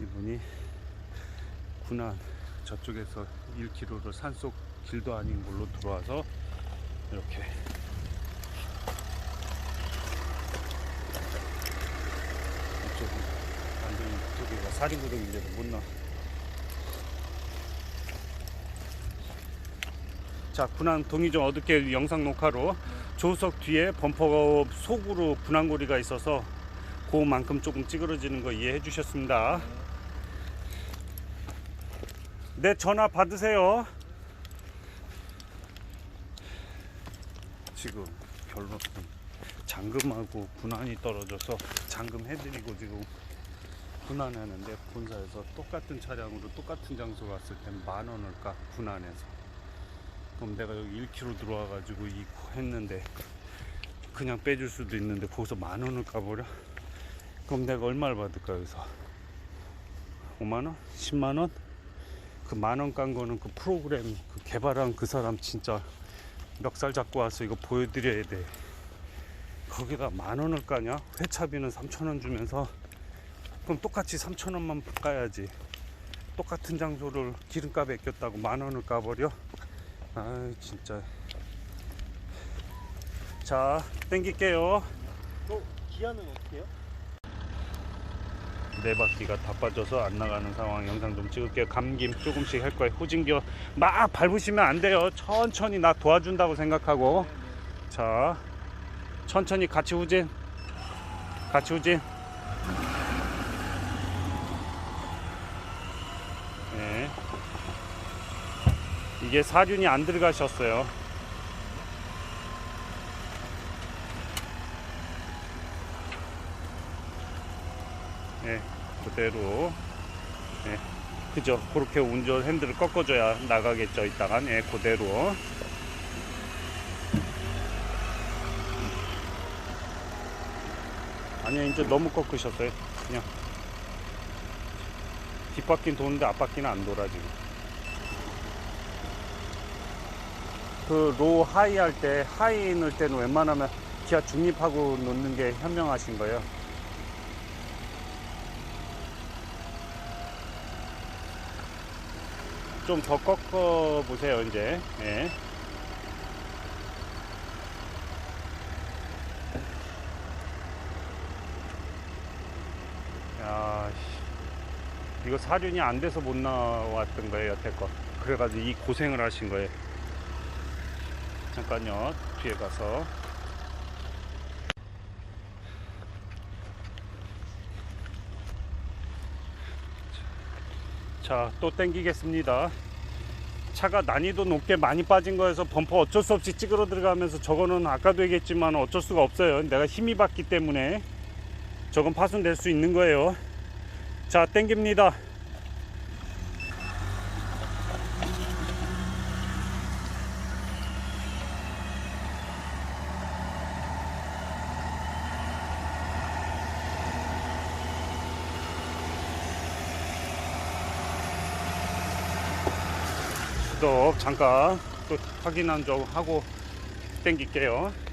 이분이 군안 저쪽에서 1km로 산속 길도 아닌 걸로 들어와서 이렇게 이쪽이 완전히 저기가 사리구덩인데도 못 나. 자, 군안 동의 좀 얻을게 영상 녹화로 조석 뒤에 범퍼 속으로 분한고리가 있어서 그만큼 조금 찌그러지는 거 이해해 주셨습니다. 네, 전화 받으세요. 지금 결론은 잔금하고 분한이 떨어져서 잔금 해드리고 지금 분한하는데 본사에서 똑같은 차량으로 똑같은 장소 갔을 땐 만 원을 까 분한해서 그럼 내가 여기 1km 들어와 가지고 이거 했는데 그냥 빼줄 수도 있는데 거기서 만 원을 까버려 그럼 내가 얼마를 받을까 여기서 5만 원? 10만 원? 그 만원 깐 거는 그 프로그램 그 개발한 그 사람 진짜 멱살 잡고 와서 이거 보여드려야 돼 거기다 만 원을 까냐? 회차비는 3천 원 주면서 그럼 똑같이 3천 원만 까야지 똑같은 장소를 기름값에 아꼈다고 만 원을 까버려? 아 진짜 자 땡길게요 또 기아는 어떻게 해요? 네 바퀴가 다 빠져서 안 나가는 상황 영상 좀 찍을게요. 감김 조금씩 할 거예요. 후진겨 막 밟으시면 안 돼요. 천천히 나 도와준다고 생각하고 자 천천히 같이 후진 같이 후진 네. 이게 사륜이 안 들어가셨어요. 네, 그대로. 네, 그죠. 그렇게 운전 핸들을 꺾어줘야 나가겠죠. 이따가. 네, 그대로. 아니요, 이제 너무 꺾으셨어요. 그냥. 뒷바퀴는 도는데 앞바퀴는 안 돌아, 지금. 그 로 하이 할 때, 하이 넣을 때는 웬만하면 기아 중립하고 놓는 게 현명하신 거예요. 좀 더 꺾어 보세요 이제 예. 야, 씨. 이거 사륜이 안 돼서 못 나왔던 거예요 여태껏 그래가지고 이 고생을 하신 거예요 잠깐요 뒤에 가서 자, 또 땡기겠습니다. 차가 난이도 높게 많이 빠진 거여서 범퍼 어쩔 수 없이 찌그러 들어가면서 저거는 아까도 얘기했지만 어쩔 수가 없어요. 내가 힘이 받기 때문에 저건 파손될 수 있는 거예요. 자, 땡깁니다. 스톱 잠깐 또 확인 한점 하고 땡길게요.